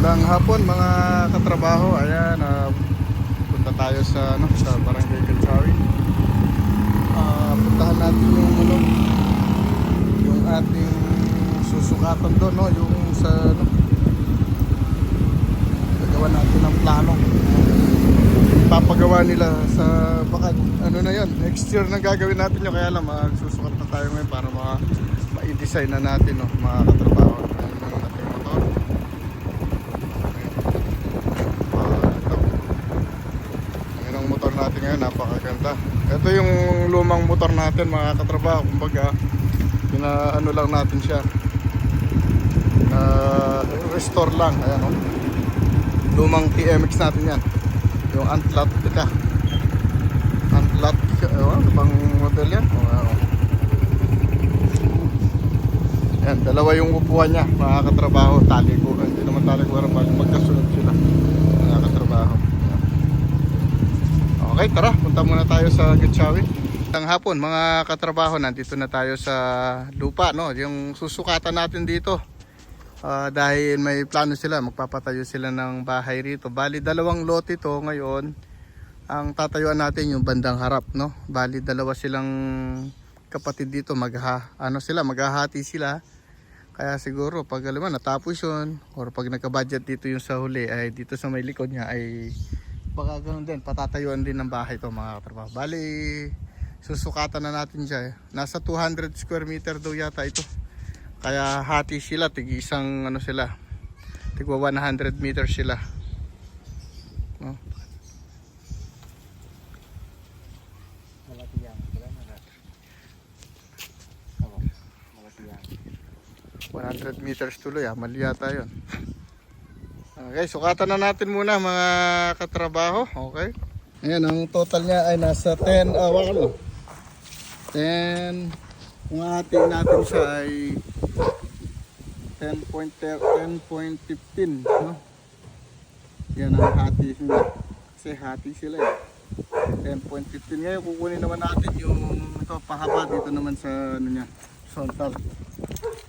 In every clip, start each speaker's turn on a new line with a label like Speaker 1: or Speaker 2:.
Speaker 1: Ngayon, gandang hapon mga katrabaho. Ayan, ah, punta tayo sa ano, sa Barangay Kachawi. Ah, puntahan natin yung ano, yung ating susukatan doon, no, yung sa ano, gagawa natin ng plano. Papagawa nila sa baka ano na yon next year na gagawin natin yun kaya lang magsusukat na tayo ngayon para ma ma-design na natin no, mga katrabaho. Ayan yung ating motor. Ah, ito. Ayan ngayon, napakaganda. Ito yung lumang motor natin mga katrabaho. Kumbaga, pinaano lang natin siya. Uh, restore lang. Ayan o. Lumang TMX natin yan. Yung Antlatica. Antlatica. Ewan, ano bang model yan? O, ano. Yan, dalawa yung upuan niya, mga katrabaho, tali ko. Hindi naman tali ko, mag magkasunod sila, mga katrabaho. Yan. Okay, tara, punta muna tayo sa Gatchawi. Ang hapon, mga katrabaho, nandito na tayo sa lupa, no? Yung susukatan natin dito. Ah, dahil may plano sila, magpapatayo sila ng bahay rito. Bali, dalawang lote to ngayon. Ang tatayuan natin yung bandang harap, no? Bali, dalawa silang kapatid dito magha ano sila maghahati sila kaya siguro pag alam natapos yun or pag nagka-budget dito yung sa huli ay dito sa may likod niya ay baka ganun din patatayuan din ng bahay to mga katrabaho bali susukatan na natin siya eh. nasa 200 square meter daw yata ito kaya hati sila tig isang ano sila tigwa 100 meters sila no?
Speaker 2: Malaki yan.
Speaker 1: 100 meters tuloy ah, mali yata yun. Okay, sukatan na natin muna mga katrabaho. Okay. Ayan, ang total niya ay nasa 10, ah, wala ano? 10, kung ating natin siya ay 10.10 10.15, no? Yan ang hati niya. Kasi hati sila eh. 10.15 ngayon kukunin naman natin yung ito pahaba dito naman sa ano niya frontal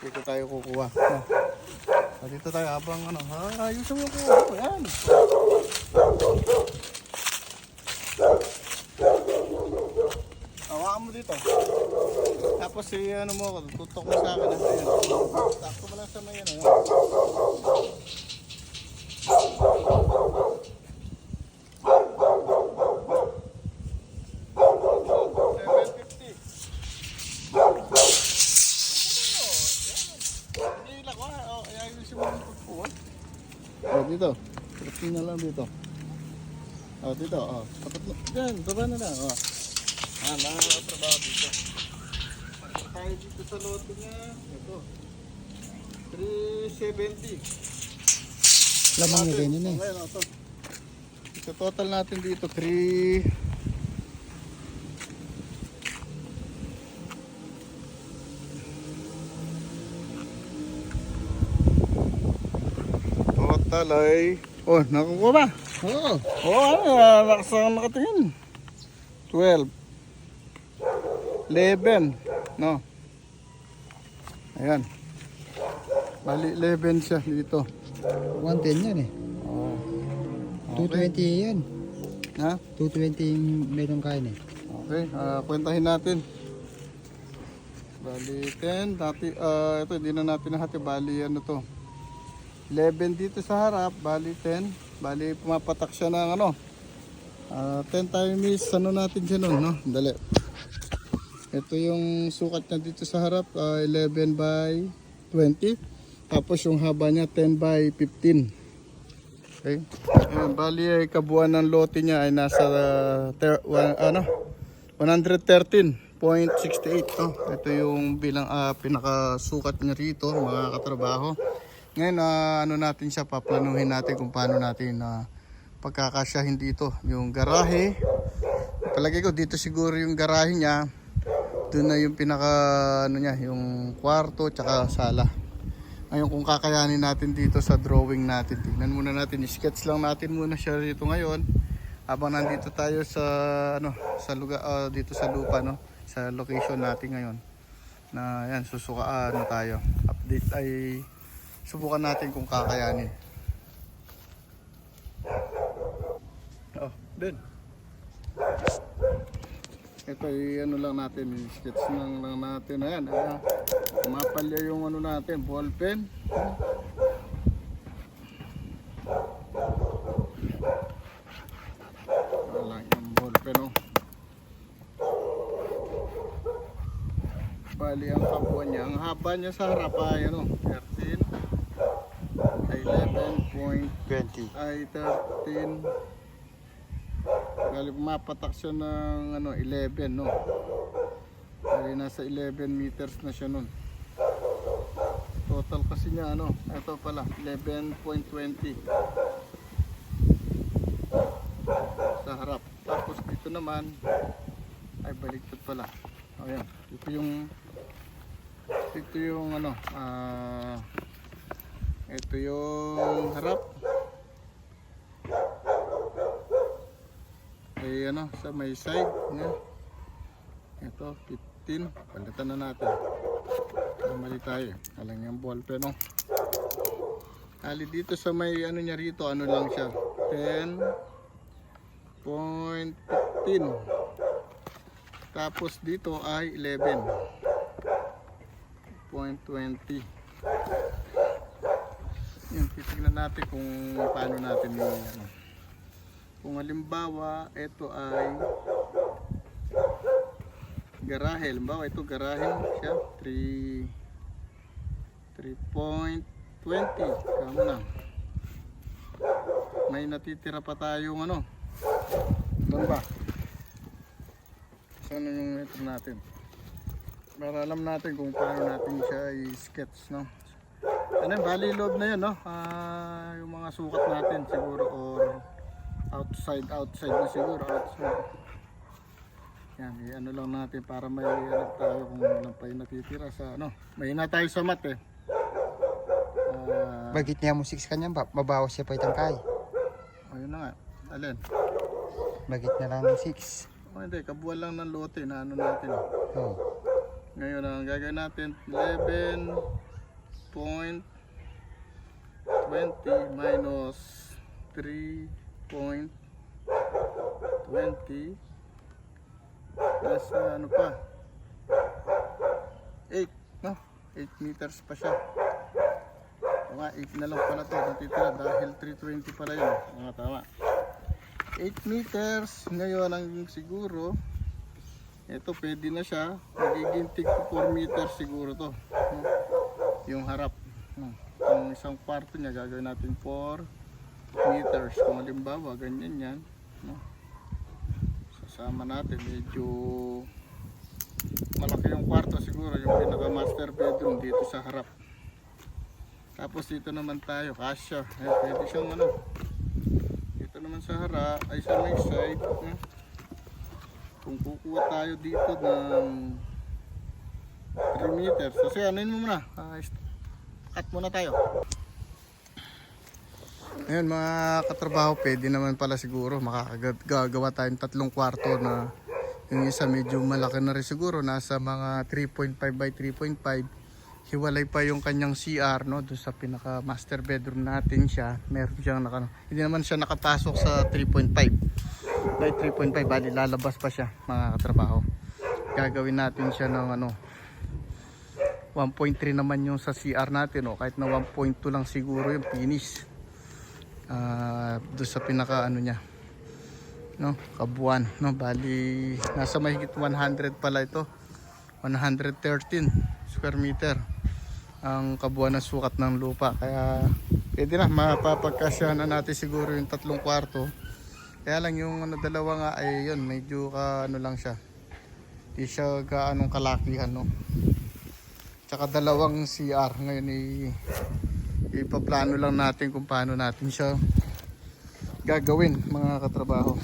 Speaker 1: dito tayo kukuha no? Ah, dito tayo habang ano ha ayusin mo ko yan hawakan mo dito. Tapos si ano mo tutok mo sa akin. Ayan sakto mo lang sa may ano yan. Nila ko, oh, ay ayusin mo yung pagpuan. Oh, dito. Trapin na lang dito. Oh, dito, oh. Tapat mo. Yan, baba na lang, oh. Ah, nakakatrabaho dito. Pagka tayo dito sa lote niya, ito. 370.
Speaker 2: Lamang na ganyan eh.
Speaker 1: Ngayon, ito. Ito total natin dito, 3... Total ay... Oh, nakukuha ba?
Speaker 2: Oo.
Speaker 1: Oo, oh, ano, nakasang nakatingin. 12. 11. No. Ayan. Bali, 11 siya dito.
Speaker 2: 110 yan eh.
Speaker 1: Oh.
Speaker 2: 220 yan.
Speaker 1: Ha?
Speaker 2: 220 yung meron kain eh.
Speaker 1: Okay, ah, kwentahin natin. Bali 10, dati, ah, ito hindi na natin nahati, bali ano to. 11 dito sa harap, bali 10. Bali pumapatak siya ng ano. Ah, 10 times ano natin siya nun, no? Dali. Ito yung sukat niya dito sa harap, ah, 11 by 20. Tapos yung haba niya 10 by 15. Okay. Ayan, bali ay kabuuan ng lote niya ay nasa uh, one- ano 113.68 to. Ito yung bilang ah, pinakasukat niya rito mga katrabaho. Ngayon ah, ano natin siya paplanuhin natin kung paano natin na pagkakasyahin dito yung garahe. Palagi ko dito siguro yung garahe niya. Doon na yung pinaka ano niya, yung kwarto tsaka sala. Ngayon kung kakayanin natin dito sa drawing natin, tingnan muna natin, sketch lang natin muna siya dito ngayon. Habang nandito tayo sa ano, sa lugar ah, dito sa lupa no, sa location natin ngayon. Na yan susuka ano tayo. Update ay Subukan natin kung kakayanin. Oh, din. Ito ay ano lang natin, sketch lang lang natin. Ayan, ah, mapalya yung ano natin, ball pen. Wala yung ball pen, oh. Bali, ang kapwa niya. Ang haba niya sa harap, ah, ayan, oh.
Speaker 2: 20.
Speaker 1: ay 13 Bali mapatak siya ng ano 11 no. Bali nasa 11 meters na siya nun. Total kasi niya ano, ito pala 11.20 sa harap. Tapos dito naman ay baliktad pala. Ayan, ito yung ito yung ano ah ito yung harap ano sa may side nga. Ito 15 palitan na natin. Mali tayo. Alang yung ball pen no ali dito sa may ano niya rito ano lang siya. 10.15 tapos dito ay 11.20 yun titignan natin kung paano natin yung kung halimbawa ito ay garahe halimbawa ito garahe siya. 3 3.20 kamo na. May natitira pa tayong ano? Doon ba saan yung meter natin? Para alam natin kung paano natin siya i-sketch no? Ano yun, bali loob na yun no? Ah, yung mga sukat natin siguro or outside outside na siguro outside yan ano lang natin para may alam tayo kung ilan pa yung natitira sa ano may na tayo sa mat eh Ah,
Speaker 2: Bagit niya mo 6 kanya ba? Mabawas siya pa itang kay.
Speaker 1: ayun na nga alin
Speaker 2: Bagit na lang 6.
Speaker 1: oh, hindi kabuuan lang ng lote na ano natin
Speaker 2: Oh.
Speaker 1: Ngayon ang gagawin natin 11.20 minus 3.20 plus ah, ano pa? 8 no? 8 meters pa siya. Tama 8 na lang pala to natitira dahil 320 pala yun. Mga tama. 8 meters ngayon ang siguro ito pwede na siya. Magiging tig 4 meters siguro to no? yung harap no? yung isang kwarto niya gagawin natin 4 meters kung halimbawa ganyan yan. No? sasama natin medyo malaki yung kwarto siguro yung pinaka master bedroom dito sa harap. Tapos dito naman tayo kasya. Ayan, pwede siyang ano. Dito naman sa harap ay sa may side no? kung kukuha tayo dito ng 3 meters kasi ano mo muna. Ist- cut muna tayo Ayun mga katrabaho, pwede naman pala siguro makakagawa tayong tatlong kwarto na yung isa medyo malaki na rin siguro, nasa mga 3.5 by 3.5. Hiwalay pa yung kanyang CR no, doon sa pinaka master bedroom natin siya. Meron siyang naka, hindi naman siya nakapasok sa 3.5 by 3.5, bali lalabas pa siya mga katrabaho. Gagawin natin siya ng ano 1.3 naman yung sa CR natin o kahit na 1.2 lang siguro yung finish ah doon sa pinaka ano niya no kabuuan no bali nasa mahigit 100 pala ito. 113 square meter ang kabuuan ng sukat ng lupa. Kaya pwede na mapapagkasya na natin siguro yung tatlong kwarto. Kaya lang yung ano, dalawa nga ay yun medyo ka ano lang siya di siya gaanong kalakihan no. Tsaka dalawang CR ngayon i ipaplano lang natin kung paano natin siya gagawin mga katrabaho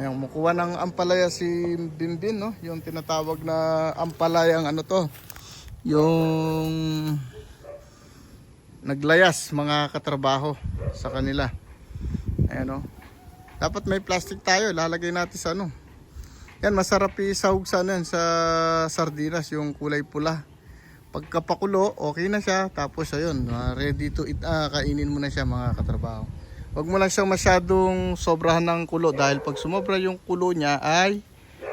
Speaker 1: Ayun, mukuha ng ampalaya si Bimbin, no? Yung tinatawag na ampalayang ano to. Yung naglayas mga katrabaho sa kanila. Ayan, no? Dapat may plastic tayo, lalagay natin sa ano. Yan, masarap isahog sa ano yan, sa sardinas, yung kulay pula. Pagkapakulo, okay na siya. Tapos ayun, ready to eat. Ah, kainin mo na siya mga katrabaho. Huwag mo lang siyang masyadong sobrahan ng kulo dahil pag sumobra yung kulo niya ay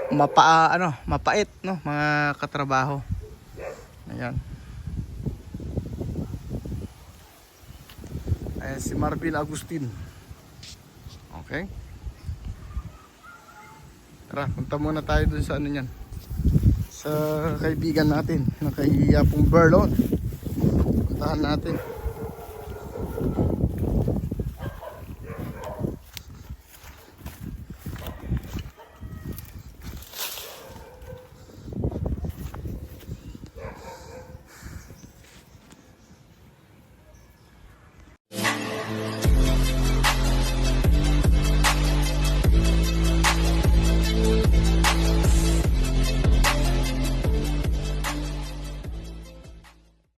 Speaker 1: mapa ano, mapait no mga katrabaho. Ayan. Ayan si Marvin Agustin. Okay. Tara, punta muna tayo dun sa ano niyan. Sa kaibigan natin, na kay Yapong Berlon. Puntahan natin.